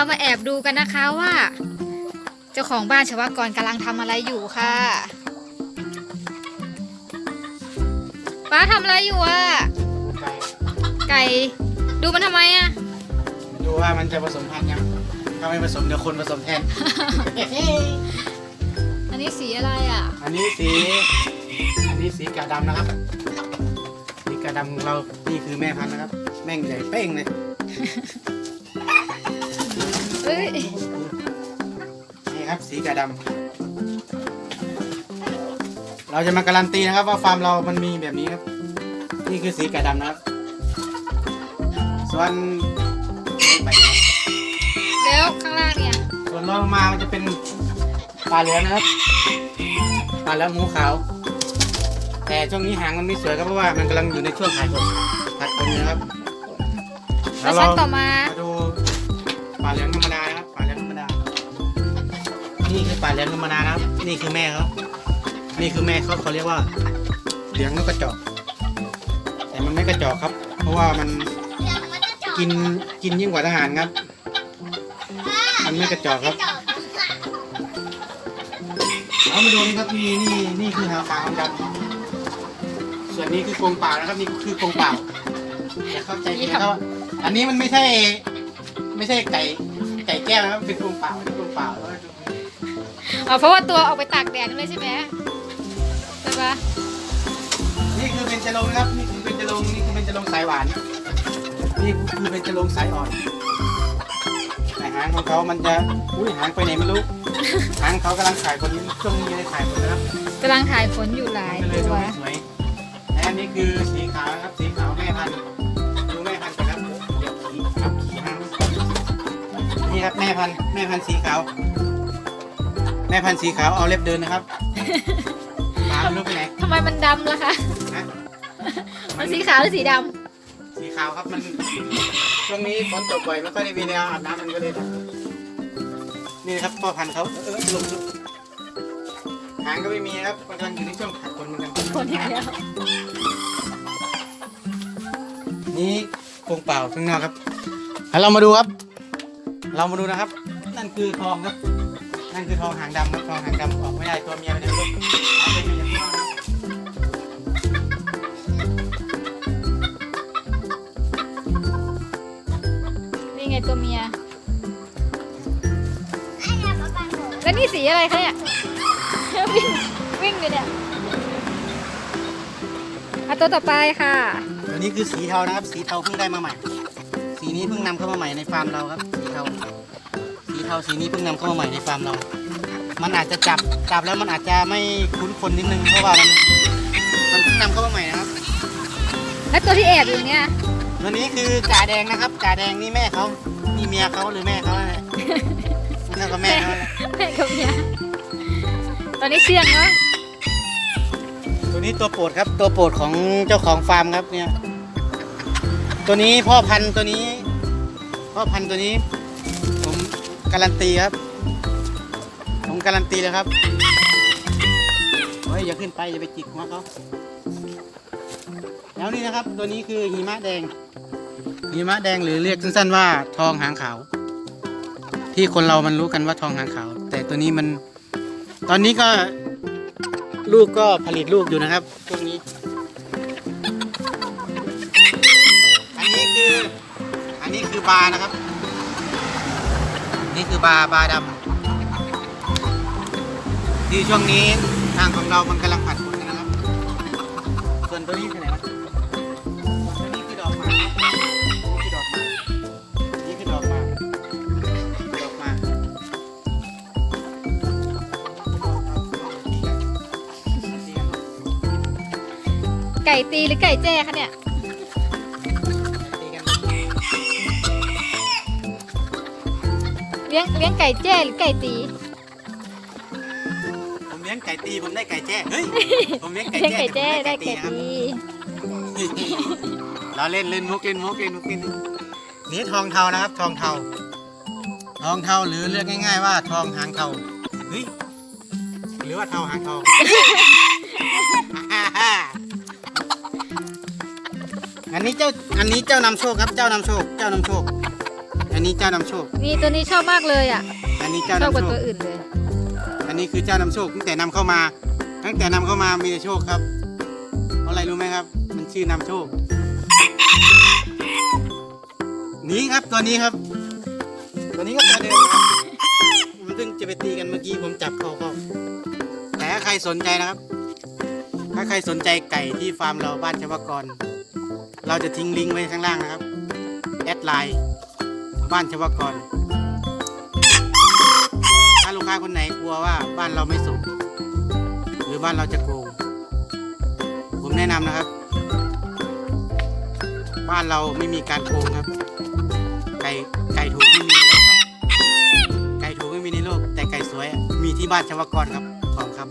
เรามาแอบดูกันนะคะว่า เจ้าของบ้านชวากรกำลังทำอะไรอยู่ค่ะป้าทำอะไรอยู่อะไก่ดูมันทำไมอะดูว่ามันจะผสมพันธุ์ยังถ้าไม่ผสมเดี๋ยวคนผสมแทน อันนี้สีอะไรอะอันนี้สี อันนี้สีกาดำนะครับ สีกาดำของเรา นี่คือแม่พันธุ์นะครับ แม่งใหญ่เป้งเลยเอ้ ยนี่ครับสีกาดำเราจะมาการันตีนะครับว่าฟาร์มเรามันมีแบบนี้ครับ นี่คือสีกาดำนะครับ ส่วนไปครับแล้วข้างล่างเนี่ยส่วนรองลงมามันจะเป็นปลาเหลืองนะครับปลาเหลืองหูขาว แต่ช่วงนี้หางมันไม่สวยครับเพราะว่ามันกำลังอยู่ในช่วงขาดคนขาดคนอยู่นะครับแล้วชั้นต่อมามาดูปลาเหลืองธรรมดา เหลืองธรรมดานะครับนี่คือแม่เขานี่คือแม่เขาเขาเรียกว่าเหลืองนกกระจอก แต่มันไม่กระจอกครับ เพราะว่ามันกินกินยิ่งกว่าทหารครับ มันไม่กระจอกครับเอามาดูนี่ครับนี่นี่นี่คือหางขาวดำส่วนนี้คือกรงเปล่านะครับนี่คือกรงเปล่าอย่าเข้าใจผิดนะครับอันนี้มันไม่ใช่ ไม่ใช่ไก่ไก่แก้วนะครับเป็นกรงเปล่าเป็นกรงเปล่า อ๋อเพราะว่าตัวออกไปตากแดดนั่นเลยใช่ไหมใช่ปะนี่คือเป็นจะลงนะครับ นี่คือเป็นจะลงนี่คือเป็นจะลงสายหวาน นี่คือเป็นจะลงสายอ่อนแต่หางของเขามันจะอุ้ยหางไปไหนไม่รู้ หางเขากำลังขายคนนี้ช่วงนี้ไม่ได้ขายคนนะครับกำลังถ่ายฝนอยู่หลายก็เลยตัดูวไม่สวยและอันนี้คือสีขาวนะครับ สีขาวแม่พันธุ์ดูแม่พันธุ์ก่อนครับเดี๋ยวขี่ครับขี่ห้างนี่ครับแม่พันธุ์แม่พันธุ์สีขาว แม่พันธุ์สีขาวเอาเล็บเดินนะครับตามลูกไปไหนทำไมมันดำล่ะคะ นะมันสีขาวหรือสีดสีขาวครับมันช่วงนี้ฝนตกบ่อยไม่ค่อยได้มีแนวอาบน้ำมันก็เลยดำนี่นะครับพ่อพันธุ์เขาเออลงลุกหางก็ไม่มีนะครับกำลังอยู่ในช่วงขาดคนเหมือนกันำคนอีกแล้วนี่กรงเปล่าข้างนอกครับแล้วเรามาดูครับ เรามาดูนะครับ นั่นคือทองครับ นั่นคือทองหางดำครับทองหางดำออกไม่ได้ตัวเมียไปไหนไม่รู้เอาไปอยู่อย่างข้างนอกครับนี่ไงตัวเมีย แล้วนี่สีอะไรคะเนี่ย วิ่งวิ่งอยู่เนี่ยเอาตัวต่อไปค่ะ ตัวนี้คือสีเทานะครับ สีเทาเพิ่งได้มาใหม่ สีนี้เพิ่งนำเข้ามาใหม่ในฟาร์มเราครับ สีเทาสีเทาสีนี้เพิ่งนำเข้ามาใหม่ในฟาร์มเรา มันอาจจะจับจับแล้วมันอาจจะไม่คุ้นคนนิดนึงเพราะว่ามันมันเพิ่งนำเข้ามาใหม่นะครับแล้วตัวที่แอบอยู่เนี่ยตัวนี้คือจ่าแดงนะครับจ่าแดงนี่แม่เขานี่เมียเขาหรือแม่เขาเนี่ยเท่ากับแม่เขาแหละแม่กับเมียตอนนี้เชื่องเนาะตัวนี้ตัวโปรดครับตัวโปรดของเจ้าของฟาร์มครับเนี่ย ตัวนี้พ่อพันธุ์ตัวนี้ พ่อพันธุ์ตัวนี้ผม การันตีครับ ผมการันตีเลยครับเฮ้ยอย่าขึ้นไปอย่าไปจิกหัวเขาแล้วนี่นะครับตัวนี้คือหิมะแดงหิมะแดงหรือเรียกสั้นๆว่าทองหางขาว ที่คนเรามันรู้กันว่าทองหางขาว แต่ตัวนี้มัน ตอนนี้ก็ลูกก็ผลิตลูกอยู่นะครับช่วงนี้ อันนี้คืออันนี้คือบาร์นะครับ นี่คือบาร์บาร์ดำที่ช่วงนี้ทางของเรามันกำลังผัดผลกันนะครับ ส่วนตัวนี้คือไหนวะตัวนี้คือดอกหมากครับนี่คือดอกหมากนี่คือดอกหมากดอกหมากไก่ตีหรือไก่แจ้คะเนี่ย เลี้ยงเลี้ยงไก่แจ้หรือไก่ตี ผมเลี้ยงไก่ตีผมได้ไก่แจ้เฮ้ยผมเลี้ยงไก่เลี้ยงแจ้ไก่แจ้แต่ได้ผมไก่นะครับตี เราเล่นเล่นมุกเล่นมุกเล่นมุกเล่นมุกนี่ทองเทานะครับ ทองเทา ทองเทาหรือเรียกง่าย ๆ ว่า ทองหางเทาเฮ้ยหรือว่าเทาหางทองอันนี้เจ้าอันนี้เจ้านำโชคครับเจ้านำโชคเจ้านำโชคอั นอันนี้เจ้านำโชค นี่ตัวนี้ชอบมากเลยอะอันนี้ชเจ้าอบกนำว่าโชค ตัวอื่นเลย อันนี้คือเจ้านำโชคตั้งแต่นำเข้ามา ตั้งแต่นำเข้ามามีแต่โชคครับเพราะอะไรรู้ไหมครับ มันชื่อนำโชค นี่ครับตัวนี้ครับ ตัวนี้ก็ตัวเดิมครับมันเพิ่งจะไปตีกันเมื่อกี้ผมจับเข้าเข้าแต่ถ้าใครสนใจนะครับ ถ้าใครสนใจไก่ที่ฟาร์มเราบ้านชวกร เราจะทิ้งลิงก์ไว้ข้างล่างนะครับ แอดไลน์ บ้านชวกร ถ้าลูกค้าคนไหนกลัวว่าบ้านเราไม่ส่งหรือบ้านเราจะโกง ผมแนะนำนะครับ บ้านเราไม่มีการโกงครับ ไก่ไก่ถูกไม่มีในโลกครับ ไก่ถูกไม่มีในโลก แต่ไก่สวยมีที่บ้านชวกรครับของครับ